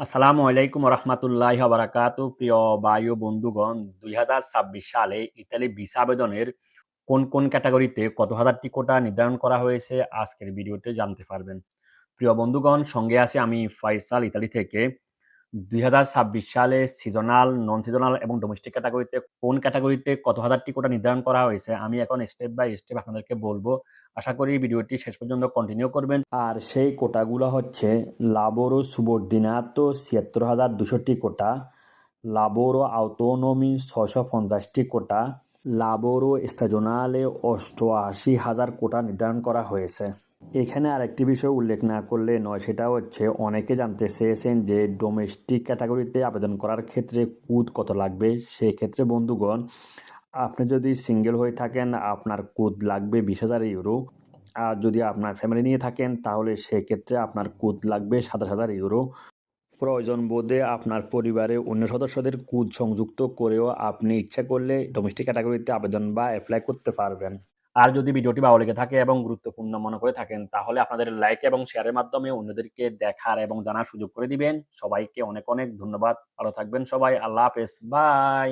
আসসালামু আলাইকুম রহমতুল্লাহ বারাকাত প্রিয় বায়ু বন্ধুগণ, দুই হাজার ছাব্বিশ সালে ইতালি ভিসা আবেদনের কোন কোন ক্যাটাগরিতে কত হাজার টিকোটা নির্ধারণ করা হয়েছে, আজকের ভিডিওতে জানতে পারবেন। প্রিয় বন্ধুগণ, সঙ্গে আছে আমি ফয়সাল ইতালি থেকে। দুই হাজার ছাব্বিশ সালে সিজনাল নন সিজনাল এবং ডোমেস্টিক ক্যাটাগরিতে কোন ক্যাটাগরিতে কত হাজারটি কোটা নির্ধারণ করা হয়েছে, আমি এখন স্টেপ বাই স্টেপ আপনাদেরকে বলব। আশা করি ভিডিওটি শেষ পর্যন্ত কন্টিনিউ করবেন। আর সেই কোটাগুলো হচ্ছে লাবোরো সুবর্দিনাতো ছিয়াত্তর হাজার দুশোটি কোটা, লাবোরো আউটোনমি ছশো পঞ্চাশটি কোটা, লাবোরো স্টাজোনালে অষ্টআশি হাজার কোটা নির্ধারণ করা হয়েছে। এখানে আরেকটি বিষয় উল্লেখ না করলে নয়, সেটা হচ্ছে অনেকে জানতে চেয়েছেন যে ডোমেস্টিক ক্যাটাগরিতে আবেদন করার ক্ষেত্রে কুদ কত লাগবে? সেই ক্ষেত্রে বন্ধুগণ, আপনি যদি সিঙ্গেল হয়ে থাকেন, আপনার কুদ লাগবে বিশ হাজার ইউরো আর যদি আপনার ফ্যামিলি নিয়ে থাকেন, তাহলে সেক্ষেত্রে আপনার কুদ লাগবে সাতাশ হাজার ইউরো প্রয়োজন বোধে আপনার পরিবারে অন্য সদস্যদের কুদ সংযুক্ত করেও আপনি ইচ্ছা করলে ডোমেস্টিক ক্যাটাগরিতে আবেদন বা অ্যাপ্লাই করতে পারবেন। আর যদি ভিডিওটি ভালো লেগে থাকে এবং গুরুত্বপূর্ণ মনে করে থাকেন, তাহলে আপনাদের লাইক এবং শেয়ারের মাধ্যমে অন্যদেরকে দেখার এবং জানার সুযোগ করে দিবেন। সবাইকে অনেক অনেক ধন্যবাদ। ভালো থাকবেন সবাই। আল্লাহ হাফেজ। বাই